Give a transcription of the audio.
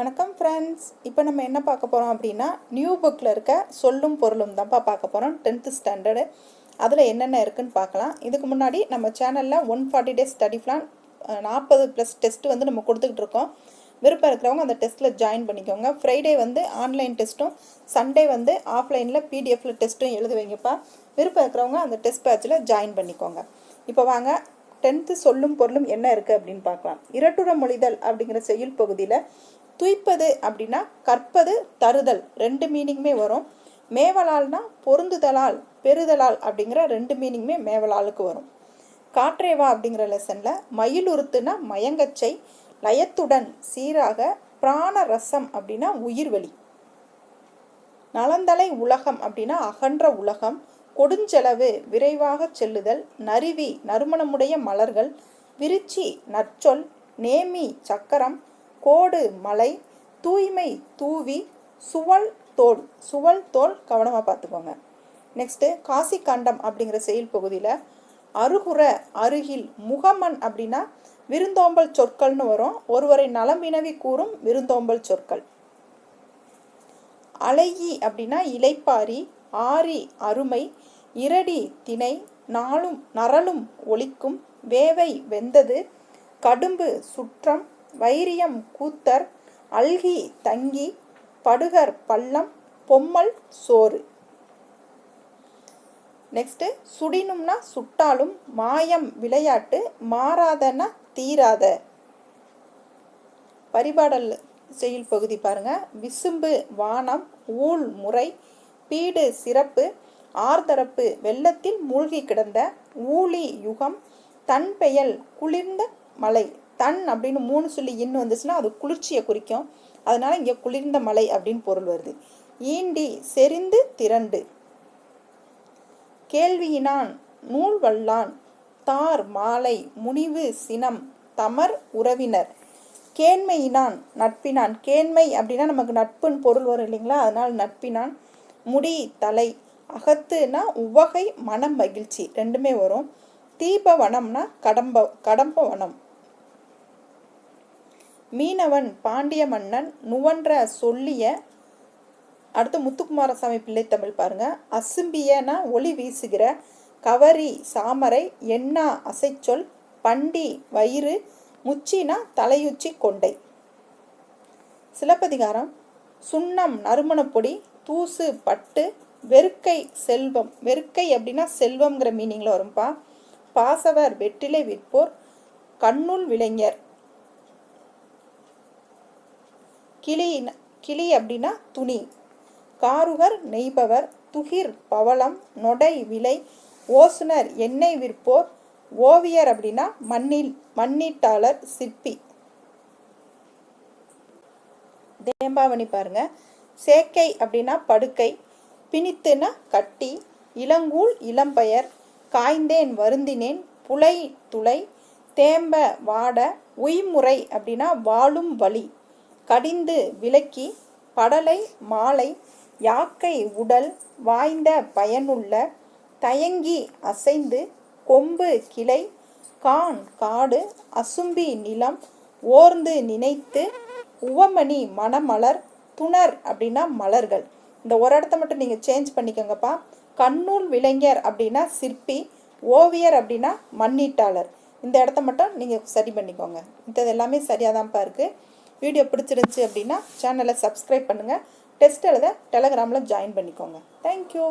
வணக்கம் ஃப்ரெண்ட்ஸ் இப்போ நம்ம என்ன பார்க்க போகிறோம் அப்படின்னா நியூ புக்கில் இருக்க சொல்லும் பொருளும் தான்ப்பா பார்க்க போகிறோம் டென்த்து ஸ்டாண்டர்டு அதில் என்னென்ன இருக்குன்னு பார்க்கலாம். இதுக்கு முன்னாடி நம்ம சேனலில் one forty days study plan நாற்பது ப்ளஸ் டெஸ்ட் வந்து நம்ம கொடுத்துக்கிட்டு இருக்கோம். விருப்பம் இருக்கிறவங்க அந்த டெஸ்ட்டில் ஜாயின் பண்ணிக்கோங்க. ஃப்ரைடே வந்து ஆன்லைன் டெஸ்ட்டும் சண்டே வந்து ஆஃப்லைனில் பிடிஎஃப்பில் டெஸ்ட்டும் எழுத வைங்கப்பா. விருப்பம் இருக்கிறவங்க அந்த டெஸ்ட் பேட்சில் ஜாயின் பண்ணிக்கோங்க. இப்போ வாங்க டென்த்து சொல்லும் பொருளும் என்ன இருக்குது அப்படின்னு பார்க்கலாம். இரட்டுற மொழிதல் அப்படிங்கிற செய்யுள் பகுதியில் துய்ப்பது அப்படின்னா கற்பது தருதல். ரெண்டு மீனிங்குமே வரும். மேவலால்னா பொருந்துதலால் பெறுதலால் அப்படிங்கிற ரெண்டு மீனிங்குமே மேவலாலுக்கு வரும். காற்றேவா அப்படிங்கிற லெசனில் மயிலுறுத்துனா மயங்கச்சை லயத்துடன் சீராக பிராண ரசம் அப்படின்னா உயிர்வெளி. நலந்தலை உலகம் அப்படின்னா அகன்ற உலகம். கொடுஞ்செலவு விரைவாக செல்லுதல். நறுவி நறுமணமுடைய மலர்கள். விருச்சி நற்சொல். நேமி சக்கரம். கோடு மலை தூய்மை தூவி சுவல் தோல். சுவல் தோல் கவனமாக பார்த்துக்கோங்க. நெக்ஸ்ட்டு காசி கண்டம் அப்படிங்கிற செயல் பகுதியில் அருகுற அருகில் முகமன் அப்படின்னா விருந்தோம்பல் சொற்கள்னு வரும். ஒருவரை நலம் வினவி கூறும் விருந்தோம்பல் சொற்கள். அலையி அப்படின்னா இலைப்பாரி ஆரி அருமை இரடி திணை நாளும் நரலும் ஒழிக்கும் வேவை வெந்தது கடும்பு சுற்றம் வைரியம் கூத்தர் அல்கி தங்கி படுகர் பள்ளம் பொம்மல் சோறு. நெக்ஸ்ட்டு சுடினும்னா சுட்டாலும் மாயம் விளையாட்டு மாறாதன்னா தீராத. பரிபாடல் செயல் பகுதி பாருங்க. விசும்பு வானம் ஊழ் முறை பீடு சிறப்பு ஆர்தரப்பு வெள்ளத்தில் மூழ்கி கிடந்த ஊழி யுகம் தன் பெயல் குளிர்ந்த மலை. தன் அப்படின்னு மூணு சொல்லி இன்னு வந்துச்சுன்னா அது குளிர்ச்சியை குறிக்கும். அதனால இங்கே குளிர்ந்த மலை அப்படின்னு பொருள் வருது. ஈண்டி செறிந்து திரண்டு. கேள்வியினான் நூல் வல்லான். தார் மாலை முனிவு சினம் தமர் உறவினர். கேண்மையினான் நட்பினான். கேண்மை அப்படின்னா நமக்கு நட்புன்னு பொருள் வரும் இல்லைங்களா? அதனால் நட்பினான். முடி தலை அகத்துனா உவகை மனம் மகிழ்ச்சி. ரெண்டுமே வரும். தீபவனம்னா கடம்ப கடம்ப வனம் மீனவன் பாண்டிய மன்னன் நுவன்ற சொல்லிய அடுத்து முத்துக்குமாரசாமி பிள்ளை தமிழ் பாருங்க. அசும்பியனா ஒளி வீசுகிற கவரி சாமரை எண்ணா அசைச்சொல் பண்டி வயிறு முச்சினா தலையுச்சி கொண்டை. சிலப்பதிகாரம். சுண்ணம் நறுமணப்பொடி தூசு பட்டு வெறுக்கை செல்வம். வெறுக்கை அப்படின்னா செல்வம்ங்கிற மீனிங்கில் வரும்பா. பாசவர் வெற்றிலை விற்போர் கண்ணுள் விளைஞர். கிளி கிளி அப்படின்னா துணி. காருகர் நெய்பவர் துகிர் பவளம் நொடை விலை ஓசுனர் எண்ணெய் விற்போர் ஓவியர் அப்படின்னா மண்ணில் மண்ணீட்டாளர் சிற்பி. தேம்பாவணி பாருங்க. சேக்கை அப்படின்னா படுக்கை. பிணித்துனா கட்டி இளங்கூழ் இளம்பெயர் காய்ந்தேன் வருந்தினேன் புலை துளை தேம்ப வாட உய்முறை அப்படின்னா வாழும் வழி. கடிந்து விலக்கி படலை மாலை யாக்கை உடல் வாய்ந்த பயனுள்ள தயங்கி அசைந்து கொம்பு கிளை கான் காடு அசும்பி நிலம் ஓர்ந்து நினைத்து உவமணி மணமலர் துணர் அப்படின்னா மலர்கள். இந்த ஒரு இடத்த மட்டும் நீங்கள் சேஞ்ச் பண்ணிக்கோங்கப்பா. கண்ணூல் விளைஞர் அப்படின்னா சிற்பி ஓவியர் அப்படின்னா மண்ணீட்டாளர். இந்த இடத்த மட்டும் நீங்கள் சரி பண்ணிக்கோங்க. இது எல்லாமே சரியாக தான்ப்பா இருக்குது வீடியோ பிடிச்சிருந்துச்சி அப்படின்னா சேனலை சப்ஸ்கிரைப் பண்ணுங்கள் டெஸ்ட் எழுத டெலகிராமில் ஜாயின் பண்ணிக்கோங்க. தேங்க்யூ